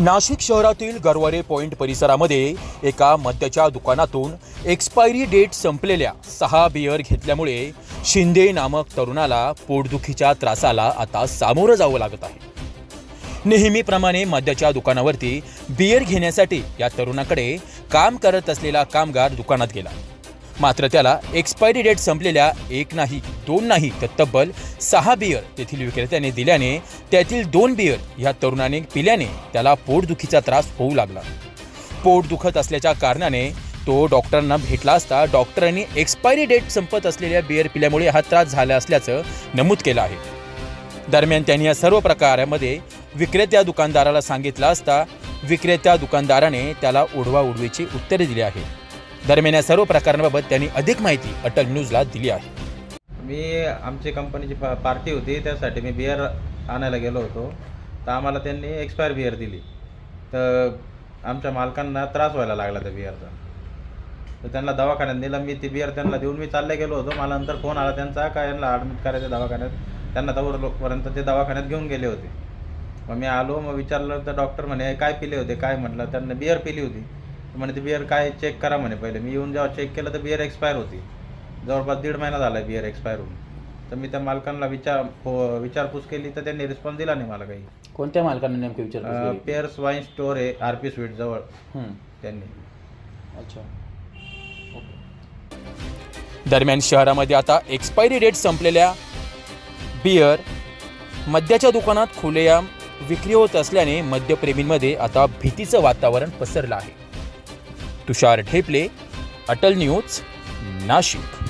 नाशिक शहरातील गरवारे पॉइंट परिसरामध्ये एका मद्याच्या दुकानातून एक्सपायरी डेट संपलेल्या सहा बियर घेतल्यामुळे शिंदे नामक तरुणाला पोटदुखीच्या त्रासाला आता सामोरं जावं लागत आहे. नेहमीप्रमाणे मद्याच्या दुकानावरती बियर घेण्यासाठी या तरुणाकडे काम करत असलेला कामगार दुकानात गेला. मात्र त्याला एक्सपायरी डेट संपलेल्या एक नाही दोन नाही तर तब्बल सहा बियर तेथील विक्रेत्याने दिल्याने त्यातील दोन बियर ह्या तरुणाने पिल्याने त्याला पोटदुखीचा त्रास होऊ लागला. पोट दुखत असल्याच्या कारणाने तो डॉक्टरांना भेटला असता डॉक्टरांनी एक्सपायरी डेट संपत असलेल्या बियर पिल्यामुळे हा त्रास झाला असल्याचं नमूद केलं आहे. दरम्यान त्यांनी या सर्व प्रकारामध्ये विक्रेत्या दुकानदाराला सांगितलं असता विक्रेत्या दुकानदाराने त्याला उडवा उडवीची उत्तरे दिली आहे दरम्यान या सर्व प्रकारांबाबत त्यांनी अधिक माहिती अटल न्यूजला दिली आहे. मी आमची कंपनीची पा पार्टी होती त्यासाठी मी बिअर आणायला गेलो होतो. तर आम्हाला त्यांनी एक्सपायर बिअर दिली. तर आमच्या मालकांना त्रास व्हायला लागला त्या बिअरचा. तर त्यांना दवाखान्यात नेलं. मी ती बिअर त्यांना देऊन मी चालले गेलो होतो. मला नंतर फोन आला त्यांचा का यांना ॲडमिट करायचं दवाखान्यात? त्यांना तवरपर्यंत ते दवाखान्यात घेऊन गेले होते. मग मी आलो मग विचारलं तर डॉक्टर म्हणे काय पिले होते? काय? म्हटलं. त्यांना बिअर पिली होती. म्हणे ती बिअर काय चेक करा म्हणे पहिले. मी येऊन जेव्हा चेक केलं तर बिअर एक्सपायर होती. जवळपास दीड महिना झाला आहे बिअर एक्सपायर होऊन. तर मी त्या मालकांना विचार हो- विचारपूस केली तर त्यांनी रिस्पॉन्स दिला नाही मला काही. कोणत्या मालकांना नेमके विचार पेअर्स वाईन स्टोअर आहे आर पी स्वीट जवळ. त्यांनी. अच्छा. दरम्यान शहरामध्ये आता एक्सपायरी डेट संपलेल्या बियर मद्याच्या दुकानात खुलेआम विक्री होत असल्याने मद्यप्रेमींमध्ये आता भीतीचं वातावरण पसरलं आहे. तुषार ढेपले अटल न्यूज नाशिक.